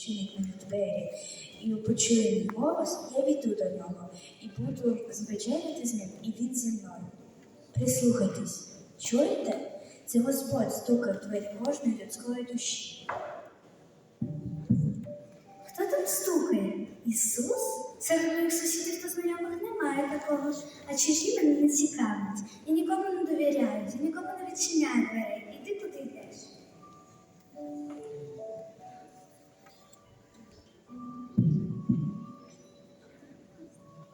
відчинить мені двері і почує мій голос, я війду до нього і буду звечеряти з ним, і він зі мною. Прислухайтесь, чуєте? Це Господь стукає в двері кожної людської душі. Хто там стукає? Ісус? Серед моїх сусідів та знайомих немає такого, а чужі мене не цікавлять. Я нікому не довіряю, я нікому не відчиняю дверей.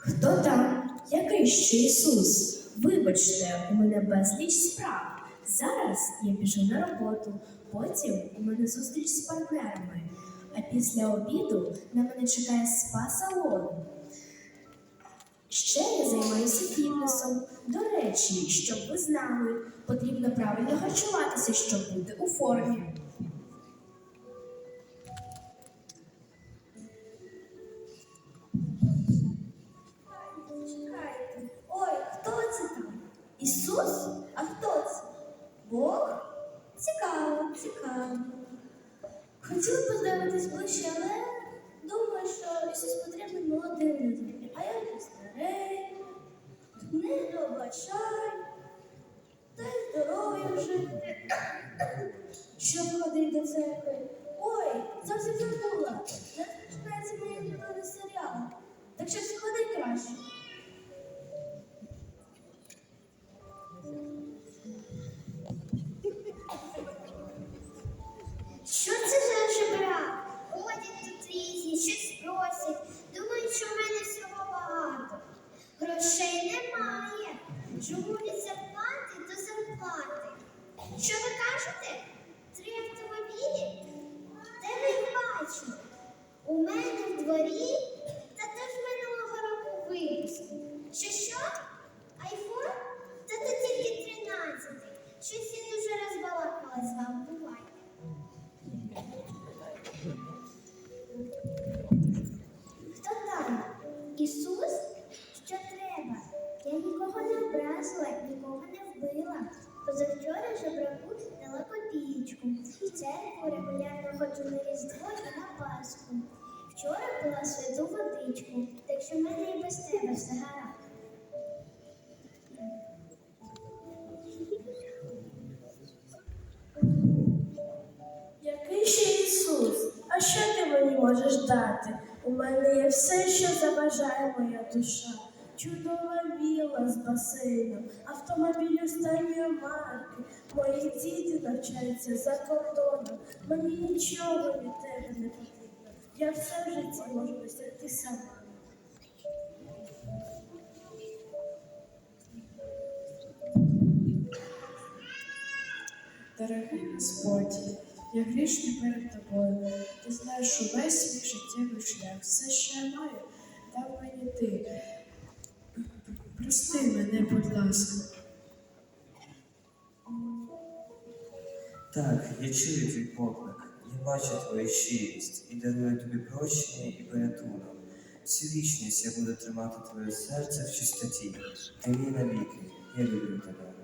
Хто там? Який ще Ісус? Вибачте, у мене безліч справ. Зараз я біжу на роботу, потім у мене зустріч з партнерами. А після обіду на мене чекає спа-салон. Ще я займаюся фітнесом. До речі, щоб ви знали, потрібно правильно харчуватися, щоб бути у формі. Ісус? А хто це? Бог? Цікаво, цікаво. Хотіла подивитись ближче, але думаю, що Ісус потрібен молодим. А я вже старий, не добачай, та й здоров'я жити. Щоб ходити до церкви. Ой, зовсім забула. Зараз починається моє улюблений серіал. Так що сходи краще. Що це за жебрак? Ходять тут різні, щось просять. Думають, що в мене всього багато. Грошей немає. Живу не нікого не вбила. Позавчора жебраку дала копієчку. В церкву регулярно ходжу на Різдво і на Пасху. Вчора пила святу водичку, так що в мене і без тебе все гаразд. Який ще Ісус? А що ти мені можеш дати? У мене є все, що заважає моя душа. Чудова віла з басейном, автомобіль останньої марки. Мої діти навчаються за кордоном. Мені нічого від тебе не потрібно. Я все в житті можу досягти сама. Дорогий Господь, я грішний перед тобою. Ти знаєш увесь свій життєвий шлях. Все, що я маю, дав мені ти. Прости мене, будь ласка. Так, я чую твій поклик, я бачу твою щирість і дарую тобі прощення і порятунок. Всю вічність я буду тримати твоє серце в чистоті. Ти мій навіки, я люблю тебе.